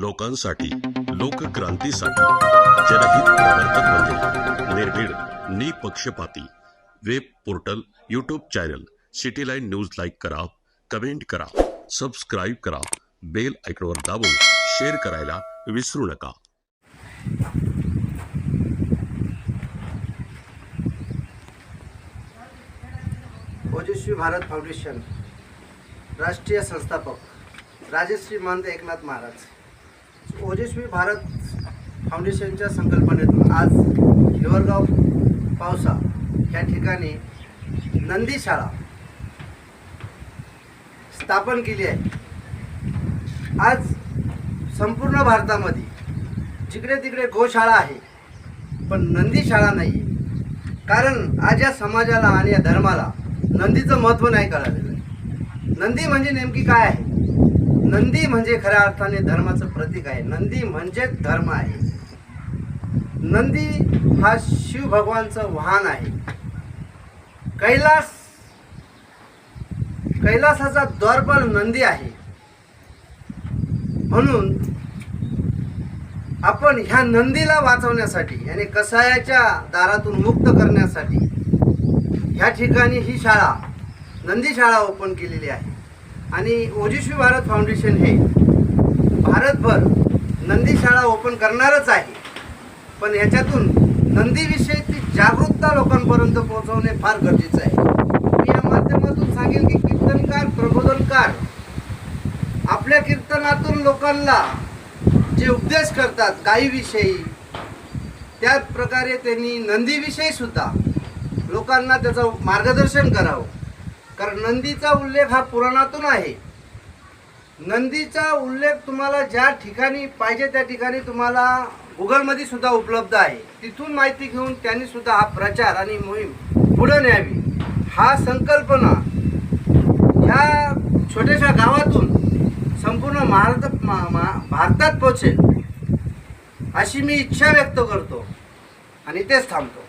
लोकांसाठी लोकक्रांतीसाठी. जनहित प्रवर्तक म्हणजे निर्भीड निपक्षपाती. Web portal YouTube channel city line news like करा कमेंट करा सबस्क्राईब करा बेल आयकॉनवर दाबून शेअर करायला विसरू नका. ओजस्वी भारत फाउंडेशन राष्ट्रीय संस्थापक राजश्री मंद एकनाथ महाराज. ओजस्वी भारत फाउंडेशनच्या संकल्पनेतून आज हिवरगाव पावसा या ठिकाणी नंदी शाळा स्थापन केली आहे. आज संपूर्ण भारतामध्ये जिकडे तिकडे गोशाळा आहे पण नंदी शाळा नाही. कारण आज या समाजाला आणि या धर्माला नंदीचं महत्त्व नाही कळालेलं नंदी म्हणजे नेमकी काय आहे? नंदी म्हणजे खऱ्या अर्थाने धर्माचं प्रतीक आहे. नंदी म्हणजे धर्म आहे. नंदी हा शिव भगवानचं वाहन आहे. कैलास कैलासाचा द्वारपाल नंदी आहे. म्हणून आपण ह्या नंदीला वाचवण्यासाठी आणि कसायाच्या दारातून मुक्त करण्यासाठी ह्या ठिकाणी ही शाळा नंदी शाळा ओपन केलेली आहे. आणि ओजिश्वी भारत फाउंडेशन हे भारतभर नंदी शाळा ओपन करणारच आहे. पण ह्याच्यातून नंदीविषयीची जागरूकता लोकांपर्यंत पोहोचवणे फार गरजेचं आहे. मी या माध्यमातून सांगेन की कीर्तनकार प्रबोधनकार आपल्या कीर्तनातून लोकांना जे उपदेश करतात काही विषयी त्याच प्रकारे त्यांनी नंदीविषयी सुद्धा लोकांना त्याचं मार्गदर्शन करावं. कारण नंदीचा उल्लेख हा पुराणातून आहे. नंदीचा उल्लेख तुम्हाला ज्या ठिकाणी पाहिजे त्या ठिकाणी तुम्हाला गुगलमध्ये सुद्धा उपलब्ध आहे. तिथून माहिती घेऊन त्यांनी सुद्धा हा प्रचार आणि मोहीम पुढे न्यावी. हा संकल्पना ह्या छोट्याशा गावातून संपूर्ण महारात मा- भारतात पोचेल अशी मी इच्छा व्यक्त करतो आणि तेच थांबतो.